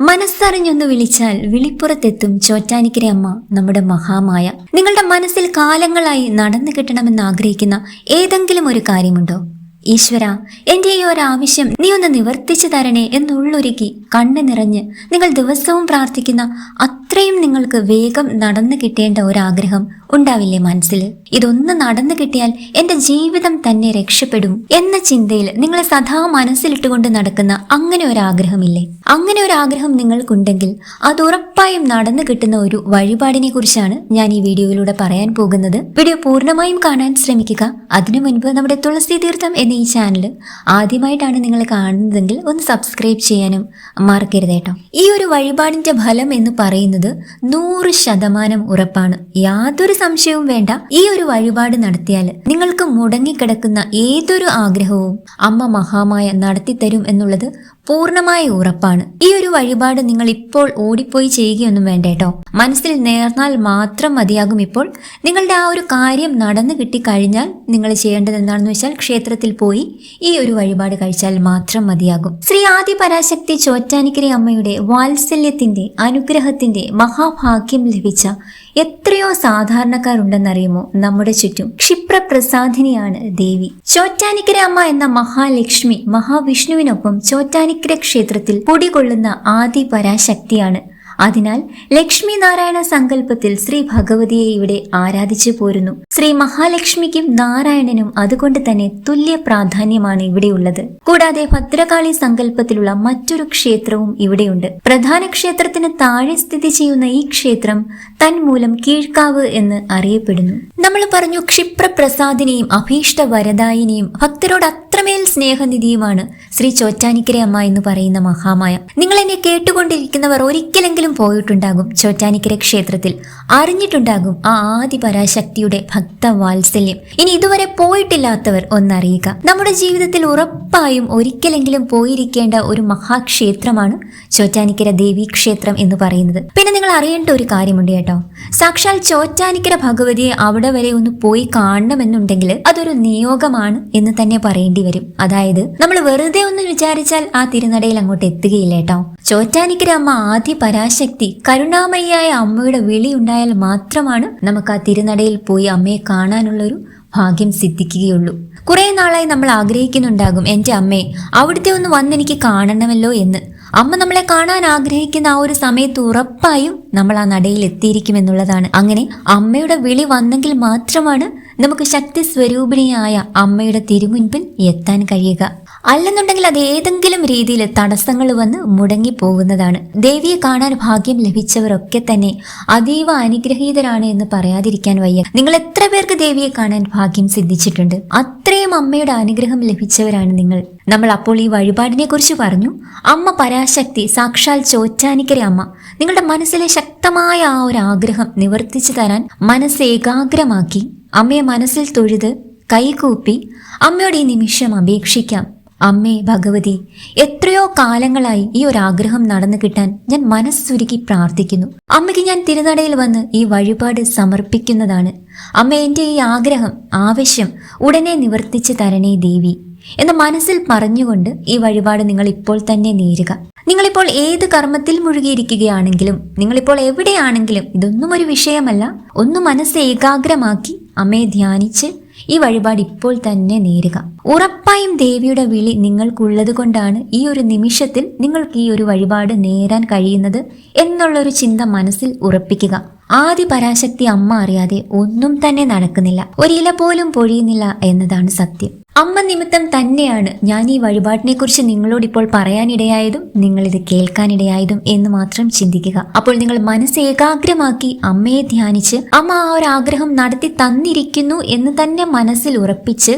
മനസ്സറിഞ്ഞൊന്ന് വിളിച്ചാൽ വിളിപ്പുറത്തെത്തും ചോറ്റാനിക്കര അമ്മ നമ്മുടെ മഹാമായ. നിങ്ങളുടെ മനസ്സിൽ കാലങ്ങളായി നടന്നു കിട്ടണമെന്ന് ആഗ്രഹിക്കുന്ന ഏതെങ്കിലും ഒരു കാര്യമുണ്ടോ? ഈശ്വര എന്റെ ഈ ഒരാവശ്യം നീ ഒന്ന് നിവർത്തിച്ചു തരണേ എന്നുള്ളൊരുക്കി കണ്ണു നിറഞ്ഞ് നിങ്ങൾ ദിവസവും പ്രാർത്ഥിക്കുന്ന അത്രയും നിങ്ങൾക്ക് വേഗം നടന്നു കിട്ടേണ്ട ഒരാഗ്രഹം ഉണ്ടാവില്ലേ മനസ്സിൽ? ഇതൊന്ന് നടന്നു കിട്ടിയാൽ എന്റെ ജീവിതം തന്നെ രക്ഷപ്പെടും എന്ന ചിന്തയിൽ നിങ്ങളെ സദാ മനസ്സിലിട്ടുകൊണ്ട് നടക്കുന്ന അങ്ങനെ ഒരു ആഗ്രഹമില്ലേ അങ്ങനെ ഒരു ആഗ്രഹം നിങ്ങൾക്കുണ്ടെങ്കിൽ അത് ഉറപ്പായും നടന്നു കിട്ടുന്ന ഒരു വഴിപാടിനെ കുറിച്ചാണ് ഞാൻ ഈ വീഡിയോയിലൂടെ പറയാൻ പോകുന്നത്. വീഡിയോ പൂർണമായും കാണാൻ ശ്രമിക്കുക. അതിനു മുൻപ് നമ്മുടെ തുളസി തീർത്ഥം എന്ന ഈ ചാനൽ ആദ്യമായിട്ടാണ് നിങ്ങൾ കാണുന്നതെങ്കിൽ ഒന്ന് സബ്സ്ക്രൈബ് ചെയ്യാനും മറക്കരുത് കേട്ടോ. ഈ ഒരു വഴിപാടിന്റെ ഫലം എന്ന് പറയുന്നത് നൂറ് ശതമാനം ഉറപ്പാണ്. യാതൊരു സംശയവും വേണ്ട. ഈ ഒരു വഴിപാട് നടത്തിയാൽ നിങ്ങൾക്ക് മുടങ്ങിക്കിടക്കുന്ന ഏതൊരു ആഗ്രഹവും അമ്മ മഹാമായ നടത്തിത്തരും എന്നുള്ളത് പൂർണമായ ഉറപ്പാണ്. ഈ ഒരു വഴിപാട് നിങ്ങൾ ഇപ്പോൾ ഓടിപ്പോയി ചെയ്യുകയൊന്നും വേണ്ട കേട്ടോ. മനസ്സിൽ നേർന്നാൽ മാത്രം മതിയാകും ഇപ്പോൾ. നിങ്ങളുടെ ആ ഒരു കാര്യം നടന്നു കിട്ടിക്കഴിഞ്ഞാൽ നിങ്ങൾ ചെയ്യേണ്ടത് എന്താണെന്ന് വെച്ചാൽ ക്ഷേത്രത്തിൽ പോയി ഈ ഒരു വഴിപാട് കഴിച്ചാൽ മാത്രം മതിയാകും. ശ്രീ ആദി പരാശക്തി ചോറ്റാനിക്കര അമ്മയുടെ വാത്സല്യത്തിന്റെ അനുഗ്രഹത്തിന്റെ മഹാഭാഗ്യം ലഭിച്ച എത്രയോ സാധാരണക്കാരുണ്ടെന്നറിയുമോ? നമ്മുടെ ചുറ്റും ക്ഷിപ്രപ്രസാദിനിയാണ് ദേവി. ചോറ്റാനിക്കര അമ്മ എന്ന മഹാലക്ഷ്മി മഹാവിഷ്ണുവിനൊപ്പം ചോറ്റാനിക്കര ക്ഷേത്രത്തിൽ പൊടികൊള്ളുന്ന ആദി പരാശക്തിയാണ് അതിനാൽ ലക്ഷ്മി നാരായണ സങ്കല്പത്തിൽ ശ്രീ ഭഗവതിയെ ഇവിടെ ആരാധിച്ചു പോരുന്നു. ശ്രീ മഹാലക്ഷ്മിക്കും നാരായണനും അതുകൊണ്ട് തന്നെ തുല്യ പ്രാധാന്യമാണ് ഇവിടെയുള്ളത് കൂടാതെ ഭദ്രകാളി സങ്കല്പത്തിലുള്ള മറ്റൊരു ക്ഷേത്രവും ഇവിടെയുണ്ട്. പ്രധാന ക്ഷേത്രത്തിന് താഴെ സ്ഥിതി ചെയ്യുന്ന ഈ ക്ഷേത്രം തന്മൂലം കീഴ്ക്കാവ് എന്ന് അറിയപ്പെടുന്നു. നമ്മൾ പറഞ്ഞു ക്ഷിപ്രപ്രസാദിനെയും അഭീഷ്ട വരദായിനെയും ഭക്തരോട് അത്രമേൽ സ്നേഹനിധിയുമാണ് ശ്രീ ചോറ്റാനിക്കര അമ്മ എന്ന് പറയുന്ന മഹാമായ. നിങ്ങൾ എന്നെ കേട്ടുകൊണ്ടിരിക്കുന്നവർ ഒരിക്കലെങ്കിലും പോയിട്ടുണ്ടാകും ചോറ്റാനിക്കര ക്ഷേത്രത്തിൽ. അറിഞ്ഞിട്ടുണ്ടാകും ആ ആദി പരാശക്തിയുടെ ഭക്തവാത്സല്യം. ഇനി ഇതുവരെ പോയിട്ടില്ലാത്തവർ ഒന്നറിയുക. നമ്മുടെ ജീവിതത്തിൽ ഉറപ്പായും ഒരിക്കലെങ്കിലും പോയിരിക്കേണ്ട ഒരു മഹാക്ഷേത്രമാണ് ചോറ്റാനിക്കര ദേവി ക്ഷേത്രം എന്ന് പറയുന്നത്. പിന്നെ നിങ്ങൾ അറിയേണ്ട ഒരു കാര്യമുണ്ട് കേട്ടോ. സാക്ഷാൽ ചോറ്റാനിക്കര ഭഗവതിയെ അവിടെ വരെ ഒന്ന് പോയി കാണണമെന്നുണ്ടെങ്കിൽ അതൊരു നിയോഗമാണ് എന്ന് തന്നെ പറയേണ്ടി വരും. അതായത് നമ്മൾ വെറുതെ ഒന്ന് വിചാരിച്ചാൽ ആ തിരുനടയിൽ അങ്ങോട്ട് എത്തുകയില്ല കേട്ടോ. ചോറ്റാനിക്കര അമ്മ ആദ്യ പരാശക്തി കരുണാമയിയായ അമ്മയുടെ വിളി ഉണ്ടായാൽ മാത്രമാണ് നമുക്ക് ആ തിരുനടയിൽ പോയി അമ്മയെ കാണാനുള്ളൊരു ഭാഗ്യം സിദ്ധിക്കുകയുള്ളൂ. കുറെ നാളായി നമ്മൾ ആഗ്രഹിക്കുന്നുണ്ടാകും എന്റെ അമ്മയെ അവിടുത്തെ ഒന്ന് വന്നെനിക്ക് കാണണമല്ലോ എന്ന്. അമ്മ നമ്മളെ കാണാൻ ആഗ്രഹിക്കുന്ന ആ ഒരു സമയത്ത് ഉറപ്പായും നമ്മൾ ആ നടയിൽ എത്തിയിരിക്കുമെന്നുള്ളതാണ്. അങ്ങനെ അമ്മയുടെ വിളി വന്നെങ്കിൽ മാത്രമാണ് നമുക്ക് ശക്തി സ്വരൂപിണിയായ അമ്മയുടെ തിരുമുൻപിൽ എത്താൻ കഴിയുക. അല്ലെന്നുണ്ടെങ്കിൽ അത് ഏതെങ്കിലും രീതിയിൽ തടസ്സങ്ങൾ വന്ന് മുടങ്ങി പോകുന്നതാണ് ദേവിയെ കാണാൻ ഭാഗ്യം ലഭിച്ചവരൊക്കെ തന്നെ അതീവ അനുഗ്രഹീതരാണ് എന്ന് പറയാതിരിക്കാൻ വയ്യ. നിങ്ങൾ എത്ര പേർക്ക് ദേവിയെ കാണാൻ ഭാഗ്യം സിദ്ധിച്ചിട്ടുണ്ട്? അത്രയും അമ്മയുടെ അനുഗ്രഹം ലഭിച്ചവരാണ് നിങ്ങൾ. നമ്മൾ അപ്പോൾ ഈ വഴിപാടിനെ കുറിച്ച് പറഞ്ഞു. അമ്മ പരാശക്തി സാക്ഷാൽ ചോറ്റാനിക്കര അമ്മ നിങ്ങളുടെ മനസ്സിലെ ശക്തമായ ആ ഒരു ആഗ്രഹം നിവർത്തിച്ചു തരാൻ മനസ്സ് ഏകാഗ്രമാക്കി അമ്മയെ മനസ്സിൽ തൊഴുത് കൈകൂപ്പി അമ്മയോട് ഈ നിമിഷം അപേക്ഷിക്കാം. അമ്മേ ഭഗവതി എത്രയോ കാലങ്ങളായി ഈ ഒരു ആഗ്രഹം നടന്നു കിട്ടാൻ ഞാൻ മനസ്സുരുക്കി പ്രാർത്ഥിക്കുന്നു. അമ്മയ്ക്ക് ഞാൻ തിരുനടയിൽ വന്ന് ഈ വഴിപാട് സമർപ്പിക്കുന്നതാണ്. അമ്മ എന്റെ ഈ ആഗ്രഹം ആവശ്യം ഉടനെ നിവർത്തിച്ചു തരണേ ദേവി. എന്ന് മനസ്സിൽ പറഞ്ഞുകൊണ്ട് ഈ വഴിപാട് നിങ്ങൾ ഇപ്പോൾ തന്നെ നേരുക. നിങ്ങളിപ്പോൾ ഏത് കർമ്മത്തിൽ മുഴുകിയിരിക്കുകയാണെങ്കിലും നിങ്ങളിപ്പോൾ എവിടെയാണെങ്കിലും ഇതൊന്നും ഒരു വിഷയമല്ല. ഒന്ന് മനസ്സ് ഏകാഗ്രമാക്കി അമ്മയെ ധ്യാനിച്ച് ഈ വഴിപാട് ഇപ്പോൾ തന്നെ നേരുക. ഉറപ്പായും ദേവിയുടെ വിളി നിങ്ങൾക്കുള്ളത് കൊണ്ടാണ് ഈ ഒരു നിമിഷത്തിൽ നിങ്ങൾക്ക് ഈ ഒരു വഴിപാട് നേരാൻ കഴിയുന്നത് എന്നുള്ളൊരു ചിന്ത മനസ്സിൽ ഉറപ്പിക്കുക. ആദി പരാശക്തി അമ്മ അറിയാതെ ഒന്നും തന്നെ നടക്കുന്നില്ല. ഒരില പോലും പൊഴിയുന്നില്ല എന്നതാണ് സത്യം. അമ്മ നിമിത്തം തന്നെയാണ് ഞാൻ ഈ വഴിപാടിനെ കുറിച്ച് നിങ്ങളോട് ഇപ്പോൾ പറയാനിടയായതും നിങ്ങൾ ഇത് കേൾക്കാനിടയായതും എന്ന് മാത്രം ചിന്തിക്കുക. അപ്പോൾ നിങ്ങൾ മനസ്സ് ഏകാഗ്രമാക്കി അമ്മയെ ധ്യാനിച്ച് അമ്മ ആ ഒരു ആഗ്രഹം നടത്തി തന്നിരിക്കുന്നു എന്ന് തന്നെ മനസ്സിൽ ഉറപ്പിച്ച്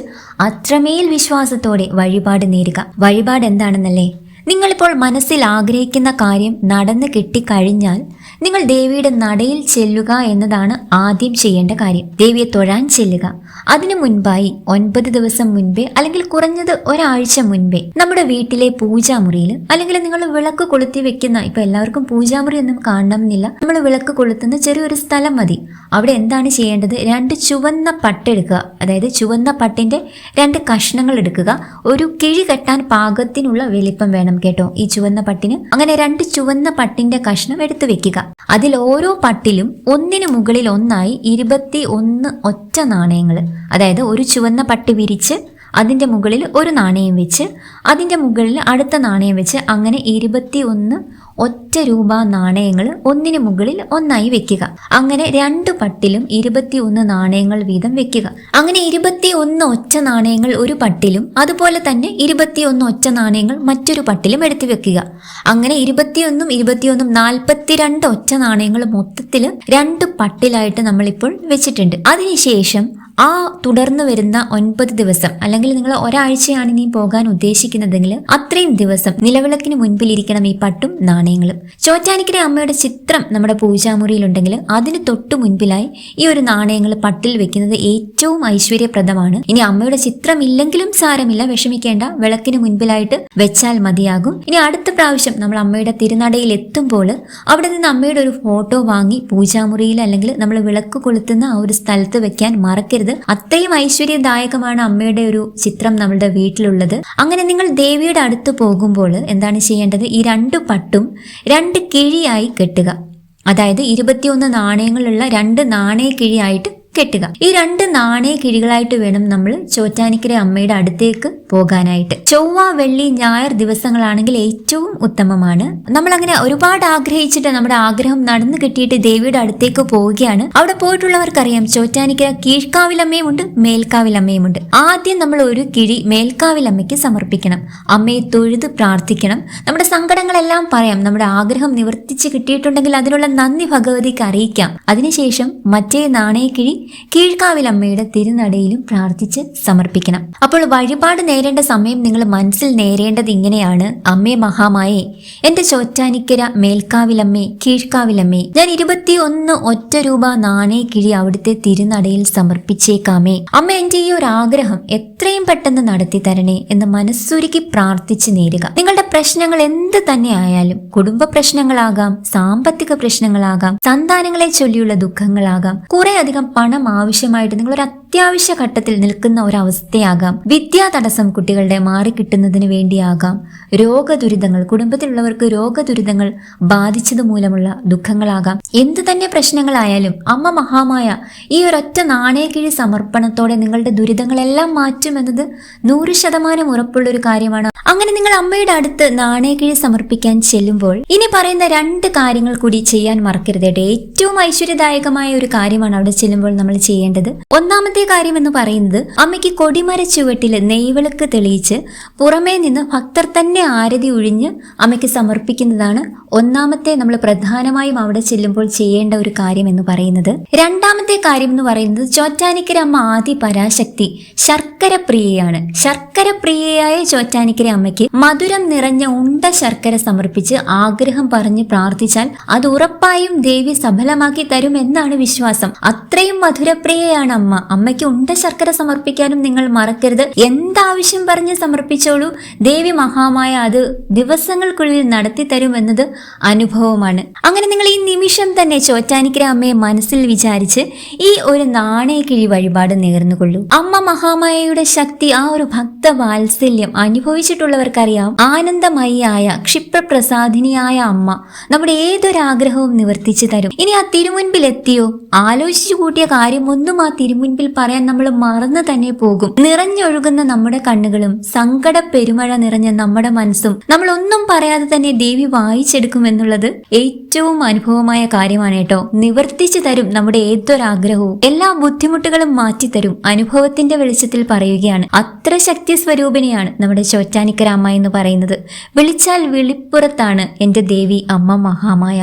അത്രമേൽ വിശ്വാസത്തോടെ വഴിപാട് നേരുക വഴിപാട് എന്താണെന്നല്ലേ? നിങ്ങളിപ്പോൾ മനസ്സിൽ ആഗ്രഹിക്കുന്ന കാര്യം നടന്നു കിട്ടിക്കഴിഞ്ഞാൽ നിങ്ങൾ ദേവിയുടെ നടയിൽ ചെല്ലുക എന്നതാണ് ആദ്യം ചെയ്യേണ്ട കാര്യം. ദേവിയെ തൊഴാൻ ചെല്ലുക. അതിനു മുൻപായി ഒൻപത് ദിവസം മുൻപേ അല്ലെങ്കിൽ കുറഞ്ഞത് ഒരാഴ്ച മുൻപേ നമ്മുടെ വീട്ടിലെ പൂജാമുറിയിൽ അല്ലെങ്കിൽ നിങ്ങൾ വിളക്ക് കൊളുത്തി വെക്കുന്ന ഇപ്പൊ എല്ലാവർക്കും പൂജാമുറി ഒന്നും കാണണമെന്നില്ല. നമ്മൾ വിളക്ക് കൊളുത്തുന്ന ചെറിയൊരു സ്ഥലം മതി. അവിടെ എന്താണ് ചെയ്യേണ്ടത്? രണ്ട് ചുവന്ന പട്ടെടുക്കുക അതായത് ചുവന്ന പട്ടിന്റെ രണ്ട് കഷ്ണങ്ങൾ എടുക്കുക. ഒരു കിഴി കെട്ടാൻ പാകത്തിനുള്ള വലിപ്പം വേണം. വേണം കേട്ടോ. ഈ ചുവന്ന പട്ടിന് അങ്ങനെ രണ്ട് ചുവന്ന പട്ടിന്റെ കഷ്ണം എടുത്തു വെക്കുക. അതിൽ ഓരോ പട്ടിലും ഒന്നിനു മുകളിൽ ഒന്നായി ഇരുപത്തി ഒന്ന് ഒറ്റ നാണയങ്ങൾ അതായത് ഒരു ചുവന്ന പട്ടി വിരിച്ച് അതിന്റെ മുകളിൽ ഒരു നാണയം വെച്ച് അതിന്റെ മുകളിൽ അടുത്ത നാണയം വെച്ച് അങ്ങനെ ഇരുപത്തി ഒന്ന് ഒറ്റ രൂപ നാണയങ്ങൾ ഒന്നിന് മുകളിൽ ഒന്നായി വെക്കുക. അങ്ങനെ രണ്ട് പട്ടിലും ഇരുപത്തി ഒന്ന് നാണയങ്ങൾ വീതം വെക്കുക. അങ്ങനെ ഇരുപത്തി ഒന്ന് ഒറ്റ നാണയങ്ങൾ ഒരു പട്ടിലും അതുപോലെ തന്നെ ഇരുപത്തി ഒന്ന് ഒറ്റ നാണയങ്ങൾ മറ്റൊരു പട്ടിലും എടുത്തു വെക്കുക. അങ്ങനെ ഇരുപത്തിയൊന്നും ഇരുപത്തിയൊന്നും നാൽപ്പത്തിരണ്ട് ഒറ്റ നാണയങ്ങൾ മൊത്തത്തിൽ രണ്ട് പട്ടിലായിട്ട് നമ്മളിപ്പോൾ വെച്ചിട്ടുണ്ട്. അതിനുശേഷം ആ തുടർന്ന് വരുന്ന ഒൻപത് ദിവസം അല്ലെങ്കിൽ നിങ്ങൾ ഒരാഴ്ചയാണ് ഇനി പോകാൻ ഉദ്ദേശിക്കുന്നതെങ്കിൽ അത്രയും ദിവസം നിലവിളക്കിന് മുൻപിൽ ഇരിക്കണം ഈ പട്ടും നാണയങ്ങളും. ചോറ്റാനിക്കരെ അമ്മയുടെ ചിത്രം നമ്മുടെ പൂജാമുറിയിലുണ്ടെങ്കിൽ അതിന് തൊട്ടു മുൻപിലായി ഈ ഒരു നാണയങ്ങൾ പട്ടിൽ വെക്കുന്നത് ഏറ്റവും ഐശ്വര്യപ്രദമാണ്. ഇനി അമ്മയുടെ ചിത്രം ഇല്ലെങ്കിലും സാരമില്ല വിഷമിക്കേണ്ട. വിളക്കിന് മുൻപിലായിട്ട് വെച്ചാൽ മതിയാകും. ഇനി അടുത്ത പ്രാവശ്യം നമ്മൾ അമ്മയുടെ തിരുനടയിൽ എത്തുമ്പോൾ അവിടെ നിന്ന് അമ്മയുടെ ഒരു ഫോട്ടോ വാങ്ങി പൂജാമുറിയിൽ അല്ലെങ്കിൽ നമ്മൾ വിളക്ക് കൊളുത്തുന്ന ആ ഒരു സ്ഥലത്ത് വെക്കാൻ മറക്കരുത്. അത്രയും ഐശ്വര്യദായകമാണ് അമ്മയുടെ ഒരു ചിത്രം നമ്മളുടെ വീട്ടിലുള്ളത്. അങ്ങനെ നിങ്ങൾ ദേവിയുടെ അടുത്ത് പോകുമ്പോൾ എന്താണ് ചെയ്യേണ്ടത്? ഈ രണ്ട് പട്ടും രണ്ട് കിഴിയായി കെട്ടുക. അതായത് ഇരുപത്തിയൊന്ന് നാണയങ്ങളുള്ള രണ്ട് നാണയ കിഴിയായിട്ട് കെട്ടുക. ഈ രണ്ട് നാണയ കിഴികളായിട്ട് വേണം നമ്മൾ ചോറ്റാനിക്കര അമ്മയുടെ അടുത്തേക്ക് പോകാനായിട്ട്. ചൊവ്വ വെള്ളി ഞായർ ദിവസങ്ങളാണെങ്കിൽ ഏറ്റവും ഉത്തമമാണ്. നമ്മൾ അങ്ങനെ ഒരുപാട് ആഗ്രഹിച്ചിട്ട് നമ്മുടെ ആഗ്രഹം നടന്നു കിട്ടിയിട്ട് ദേവിയുടെ അടുത്തേക്ക് പോവുകയാണ്. അവിടെ പോയിട്ടുള്ളവർക്കറിയാം ചോറ്റാനിക്കര കീഴ്ക്കാവിലമ്മയുമുണ്ട് മേൽക്കാവിലമ്മയുമുണ്ട്. ആദ്യം നമ്മൾ ഒരു കിഴി മേൽക്കാവിലമ്മയ്ക്ക് സമർപ്പിക്കണം. അമ്മയെ തൊഴുത് പ്രാർത്ഥിക്കണം. നമ്മുടെ സങ്കടങ്ങളെല്ലാം പറയാം. നമ്മുടെ ആഗ്രഹം നിവർത്തിച്ച് കിട്ടിയിട്ടുണ്ടെങ്കിൽ അതിനുള്ള നന്ദി ഭഗവതിക്ക് അറിയിക്കാം. അതിനുശേഷം മറ്റേ നാണയക്കിഴി കീഴ്ക്കാവിലമ്മയുടെ തിരുനടയിലും പ്രാർത്ഥിച്ച് സമർപ്പിക്കണം. അപ്പോൾ വഴിപാട് നേരേണ്ട സമയം നിങ്ങൾ മനസ്സിൽ നേരേണ്ടത് ഇങ്ങനെയാണ്. അമ്മേ മഹാമായെ എന്റെ ചോറ്റാനിക്കര മേൽക്കാവിലമ്മേ കീഴ്ക്കാവിലമ്മേ ഞാൻ ഇരുപത്തി ഒന്ന് ഒറ്റ രൂപ നാണയ കിഴി അവിടുത്തെ തിരുനടയിൽ സമർപ്പിച്ചേക്കാമേ. അമ്മ എന്റെ ഈ ഒരു ആഗ്രഹം എത്രയും പെട്ടെന്ന് നടത്തി തരണേ എന്ന് മനസ്സുരുക്കി പ്രാർത്ഥിച്ച് നേരുക. നിങ്ങളുടെ പ്രശ്നങ്ങൾ എന്ത് തന്നെ ആയാലും കുടുംബ പ്രശ്നങ്ങളാകാം സാമ്പത്തിക പ്രശ്നങ്ങളാകാം സന്താനങ്ങളെ ചൊല്ലിയുള്ള ദുഃഖങ്ങളാകാം കുറെ അധികം പണം ആവശ്യമായിട്ട് നിങ്ങൾ ഒരു അത്യാവശ്യ ഘട്ടത്തിൽ നിൽക്കുന്ന ഒരവസ്ഥയാകാം. വിദ്യാ തടസ്സം കുട്ടികളുടെ മാറിക്കിട്ടുന്നതിന് വേണ്ടിയാകാം. രോഗദുരിതങ്ങൾ കുടുംബത്തിലുള്ളവർക്ക് രോഗദുരിതങ്ങൾ ബാധിച്ചത് മൂലമുള്ള ദുഃഖങ്ങളാകാം. എന്ത് തന്നെ പ്രശ്നങ്ങളായാലും അമ്മ മഹാമായ ഈ ഒരൊറ്റ നാണയക്കിഴി സമർപ്പണത്തോടെ നിങ്ങളുടെ ദുരിതങ്ങളെല്ലാം മാറ്റുമെന്നത് നൂറ് ശതമാനം ഉറപ്പുള്ള ഒരു കാര്യമാണ്. അങ്ങനെ നിങ്ങൾ അമ്മയുടെ അടുത്ത് നാണയക്കിഴി സമർപ്പിക്കാൻ ചെല്ലുമ്പോൾ ഇനി പറയുന്ന രണ്ട് കാര്യങ്ങൾ കൂടി ചെയ്യാൻ മറക്കരുത് ഏറ്റവും ഐശ്വര്യദായകമായ ഒരു കാര്യമാണ് അവിടെ ചെല്ലുമ്പോൾ നമ്മൾ ചെയ്യേണ്ടത്. ഒന്നാമത്തെ കാര്യം എന്ന് പറയുന്നത് അമ്മയ്ക്ക് കൊടിമര ചുവട്ടിൽ നെയ്വിളക്ക് തെളിയിച്ച് പുറമേ നിന്ന് ഭക്തർ തന്നെ ആരതി ഒഴിഞ്ഞ് അമ്മയ്ക്ക് സമർപ്പിക്കുന്നതാണ് ഒന്നാമത്തെ നമ്മൾ പ്രധാനമായും അവിടെ ചെല്ലുമ്പോൾ ചെയ്യേണ്ട ഒരു കാര്യം എന്ന് പറയുന്നത്. രണ്ടാമത്തെ കാര്യം എന്ന് പറയുന്നത് ചോറ്റാനിക്കര അമ്മ ആദ്യ പരാശക്തി ശർക്കര പ്രിയയാണ് ശർക്കര പ്രിയയായ ചോറ്റാനിക്കര അമ്മയ്ക്ക് മധുരം നിറഞ്ഞ ഉണ്ട ശർക്കര സമർപ്പിച്ച് ആഗ്രഹം പറഞ്ഞ് പ്രാർത്ഥിച്ചാൽ അത് ഉറപ്പായും ദേവി സഫലമാക്കി തരും എന്നാണ് വിശ്വാസം. അത്രയും മധുരപ്രിയയാണ് അമ്മ. അമ്മ അമ്മയ്ക്ക് ഉണ്ട ശർക്കര സമർപ്പിക്കാനും നിങ്ങൾ മറക്കരുത്. എന്താവശ്യം പറഞ്ഞ് സമർപ്പിച്ചോളൂ. ദേവി മഹാമായ അത് ദിവസങ്ങൾക്കുള്ളിൽ നടത്തി തരുമെന്നത് അനുഭവമാണ്. അങ്ങനെ നിങ്ങൾ ഈ നിമിഷം തന്നെ ചോറ്റാനിക്കര അമ്മയെ മനസ്സിൽ വിചാരിച്ച് ഈ ഒരു നാണയക്കിഴി വഴിപാട് നേർന്നുകൊള്ളൂ അമ്മ മഹാമായയുടെ ശക്തി ആ ഒരു ഭക്ത വാത്സല്യം അനുഭവിച്ചിട്ടുള്ളവർക്കറിയാം. ആനന്ദമയിയായ ക്ഷിപ്രപ്രസാദിനിയായ അമ്മ നമ്മുടെ ഏതൊരാഗ്രഹവും നിവർത്തിച്ചു തരും. ഇനി ആ തിരുമുൻപിൽ എത്തിയോ ആലോചിച്ചു കൂട്ടിയ കാര്യം ഒന്നും ആ തിരുമുൻപിൽ പറയാൻ നമ്മൾ മറന്നു തന്നെ പോകും. നിറഞ്ഞൊഴുകുന്ന നമ്മുടെ കണ്ണുകളും സങ്കട പെരുമഴ നിറഞ്ഞ നമ്മുടെ മനസ്സും നമ്മൾ ഒന്നും പറയാതെ തന്നെ ദേവി വായിച്ചെടുക്കും എന്നുള്ളത് ഏറ്റവും അനുഭവമായ കാര്യമാണ് കേട്ടോ. നിവർത്തിച്ചു തരും നമ്മുടെ ഏതൊരാഗ്രഹവും എല്ലാ ബുദ്ധിമുട്ടുകളും മാറ്റിത്തരും അനുഭവത്തിന്റെ വെളിച്ചത്തിൽ പറയുകയാണ്. അത്ര ശക്തി സ്വരൂപിണിയാണ് നമ്മുടെ ചോറ്റാനിക്കര അമ്മ എന്ന് പറയുന്നത്. വിളിച്ചാൽ വിളിപ്പുറത്താണ് എന്റെ ദേവി അമ്മ മഹാമായ.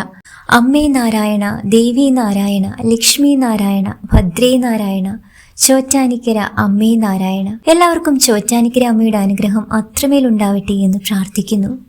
അമ്മേ നാരായണ ദേവി നാരായണ ലക്ഷ്മി നാരായണ ഭദ്രേ നാരായണ ചോറ്റാനിക്കര അമ്മേ നാരായണ. എല്ലാവർക്കും ചോറ്റാനിക്കര അമ്മയുടെ അനുഗ്രഹം അത്രമേൽ ഉണ്ടാവട്ടെ എന്ന് പ്രാർത്ഥിക്കുന്നു.